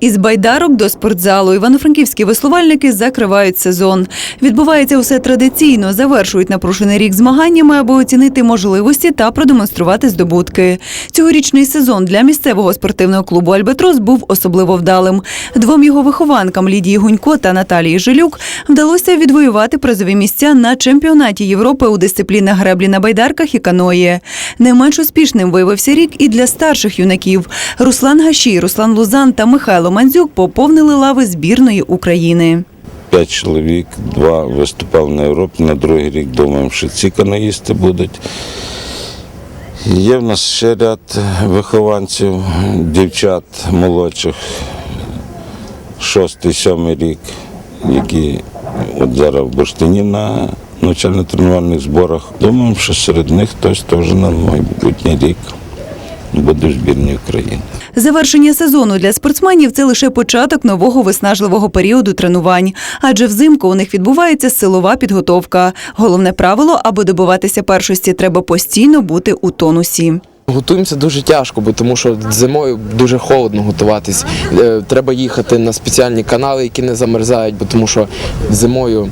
Із байдарок до спортзалу івано-франківські веслувальники закривають сезон. Відбувається усе традиційно, завершують напружений рік змаганнями, аби оцінити можливості та продемонструвати здобутки. Цьогорічний сезон для місцевого спортивного клубу Альбатрос був особливо вдалим. Двом його вихованкам Лідії Гунько та Наталії Жилюк вдалося відвоювати призові місця на чемпіонаті Європи у дисциплінах греблі на байдарках і каної. Не менш успішним виявився рік і для старших юнаків. Руслан Гашій, Руслан Лузан та Михайло Мандзюк поповнили лави збірної України. П'ять чоловік, два виступали на Європі, на другий рік думаємо, що ці каноїсти будуть. Є в нас ще ряд вихованців, дівчат молодших, шостий, сьомий рік, які от зараз в Бурштині на навчально-тренувальних зборах. Думаємо, що серед них хтось теж на майбутній рік буде в збірній України. Завершення сезону для спортсменів це лише початок нового виснажливого періоду тренувань, адже взимку у них відбувається силова підготовка. Головне правило, аби добиватися першості, треба постійно бути у тонусі. Готуємося дуже тяжко, бо тому що зимою дуже холодно готуватись. Е, Треба їхати на спеціальні канали, які не замерзають, бо тому що зимою,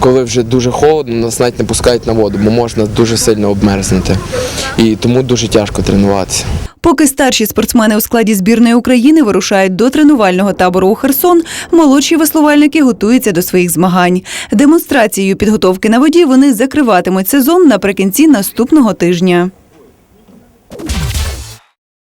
коли вже дуже холодно, нас навіть не пускають на воду, бо можна дуже сильно обмерзнути. І тому дуже тяжко тренуватися. Поки старші спортсмени у складі збірної України вирушають до тренувального табору у Херсон, молодші веслувальники готуються до своїх змагань. Демонстрацією підготовки на воді вони закриватимуть сезон наприкінці наступного тижня.